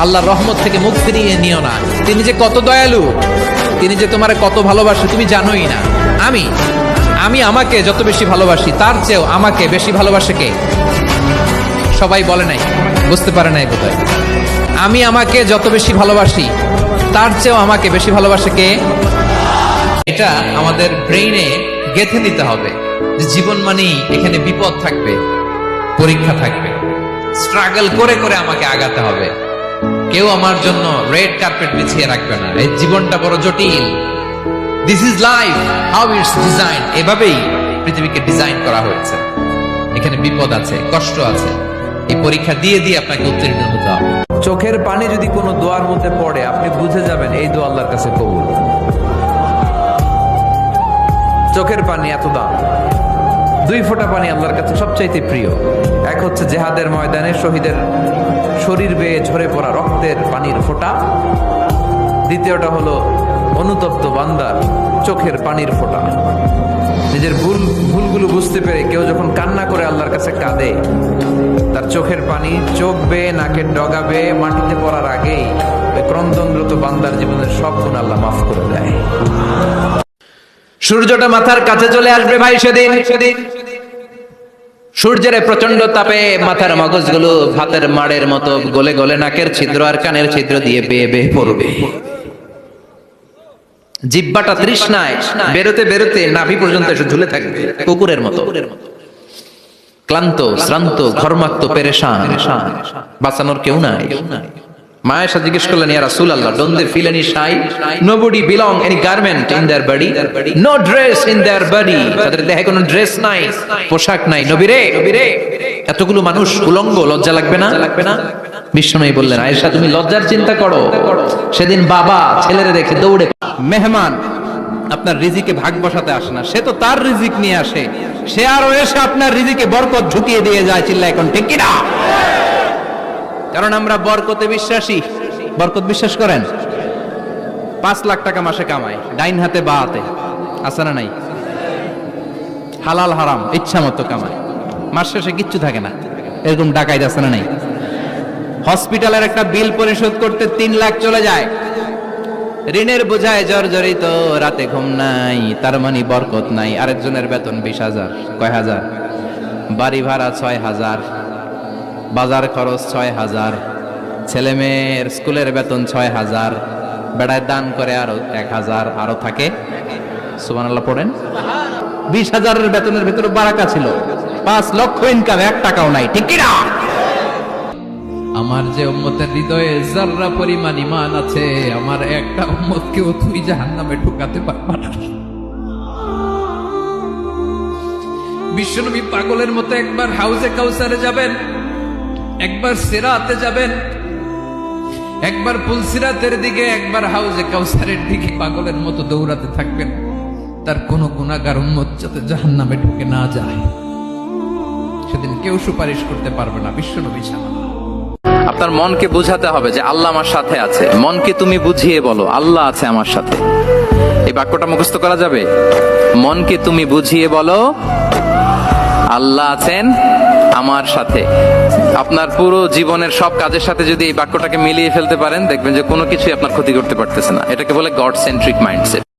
আল্লাহর রহমত থেকে মুখ ফিরিয়ে নিও না। তিনি যে কত দয়ালু, তিনি যে তোমার কত ভালোবাসে, তুমি জানোই না। আমি আমি আমাকে যত বেশি ভালোবাসি, তার চেয়েও আমাকে বেশি ভালোবাসে কে? সবাই বলে নাই, বুঝতে পারে নাই বোধহয়। আমি আমাকে যত বেশি ভালোবাসি, তার চেয়েও আমাকে বেশি ভালোবাসে কে? এটা আমাদের ব্রেইনে গেথে নিতে হবে যে জীবন মানেই এখানে বিপদ থাকবে, পরীক্ষা থাকবে। স্ট্রাগল করে করে আমাকে আগাতে হবে। কেউ আমার জন্য রেড কার্পেট বিছিয়ে রাখবে না। এই জীবনটা বড় জটিল। This is life how it's design এভাবেই পৃথিবীকে ডিজাইন করা হয়েছে। এখানে বিপদ আছে, কষ্ট আছে। এই পরীক্ষা দিয়ে দিয়ে আপনাকে উত্তীর্ণ হতে হবে। চোখের পানি যদি কোনো দোয়ার মধ্যে পড়ে, আপনি বুঝে যাবেন এই দোয়া আল্লাহর কাছে কবুল। চোখের পানি এত দাম। দুই ফোঁটা পানি আল্লাহর কাছে সবচাইতে প্রিয়। এক হচ্ছে জেহাদের ময়দানে শহীদের শরীর বেয়ে ঝরে পড়া রক্তের পানির ফোঁটা। দ্বিতীয়টা হলো অনুতপ্ত বান্দার চোখের পানির ফোঁটা। নিজের ভুল, ভুলগুলো বুঝতে পেরে কেউ যখন কান্না করে আল্লাহর কাছে কাঁদে, তার চোখের পানি চোখ বেয়ে, নাকের ডগা বেয়ে, মাটিতে পড়ার আগেই ক্রন্দনরত বান্দার জীবনের সব গুণ আল্লাহ মাফ করে দেয়। সূর্যটা মাথার কাছে চলে আসবে ভাই সেদিন সেদিন। সূর্যের প্রচণ্ড তাপে মাথার মগজগুলো ভাতের মাড়ের মতো গলে গলে নাকের ছিদ্র আর কানের ছিদ্র দিয়ে বেয়ে বেয়ে পড়বে। জিব্বাটা তৃষ্ণায় বেরোতে বেরোতে নাভি পর্যন্ত এসে ঝুলে থাকবে, কুকুরের মতো। ক্লান্ত, শ্রান্ত, ঘর্মাক্ত, পেরেশান, বাঁচানোর কেউ নাই। মায়েশা জিজ্ঞেস করলেন ইয়া রাসূল আল্লাহ don't they feel any shy nobody belong any garment in their body no dress in their body তাদের দেহে কোনো ড্রেস নাই পোশাক নাই নবীরে নবীরে এতগুলো মানুষ উলঙ্গ লজ্জা লাগবে না লাগবে না বিশ্বনবী বললেন আয়েশা তুমি লজ্জার চিন্তা করো সেদিন বাবা ছেলেরে রেখে দৌড়ে মেহমান আপনার রিজিকে ভাগ বসাতে আসে না সে তো তার রিজিক নিয়ে আসে সে আরো এসে আপনার রিজিকে বরকত ঢুকিয়ে দিয়ে যায় চিল্লা এখন ঠিক কিনা কারণ আমরা বরকতে বিশ্বাসী। বরকত বিশ্বাস করেন? পাঁচ লাখ টাকা মাসে কামাই, ডাইন হাতে বা হাতে। আছে না নাই? হালাল হারাম, ইচ্ছা মতো কামাই। মাস শেষে কিচ্ছু থাকে না। এরকম ডাকাইত আছে না নাই? হসপিটালের একটা বিল পরিশোধ করতে তিন লাখ চলে যায়। ঋণের বোঝায় জর্জরিত, রাতে ঘুম নাই, তার মানে বরকত নাই। আরেকজনের বেতন বিশ হাজার, কয় হাজার? বাড়ি ভাড়া ছয় হাজার। বাজার খরচ ছয় হাজার, ছেলে মেয়ের স্কুলের বেতন ছয় হাজার, বেড়ায় দান করে আরও এক হাজার, আরও থাকে। সুবান আল্লাহ পড়েন। বিশ হাজারের বেতনের ভেতরে বারাকা ছিল। পাঁচ লক্ষ ইনকাম এক টাকাও নাই, ঠিক কিনা? আমার যে উম্মতের হৃদয়ে জাররা পরিমাণ ইমান আছে, আমার একটা উম্মতকেও তুই জাহান্নামে ঢুকাতে পারবা না। বিশ্বনবী পাগলের মতো একবার হাউজে কাউসারে যাবেন একবার সিরাতে যাবেন, একবার পুলসিরাতের দিকে, একবার হাউজে কাউসারের দিকে পাগলের মতো দৌড়াতে থাকবেন। তার কোনো গুণাগার উম্মত যাতে জাহান্নামে ঢুকে না যায়। সেদিন কেউ সুপারিশ করতে পারবে না, বিশ্বনবী ছাড়া। আপনার মনকে বুঝাতে হবে যে আল্লাহ আমার সাথে আছে। মনকে তুমি বুঝিয়ে বলো, আল্লাহ আছে আমার সাথে। এই বাক্যটা মুখস্থ করা যাবে? মনকে তুমি বুঝিয়ে বলো আল্লাহ আছেন আমার সাথে। আপনার পুরো জীবনের সব কাজের সাথে যদি এই বাক্যটাকে মিলিয়ে ফেলতে পারেন, দেখবেন যে কোনো কিছুই আপনার ক্ষতি করতে পারতেছে না। এটাকে বলে গড সেন্ট্রিক মাইন্ডসেট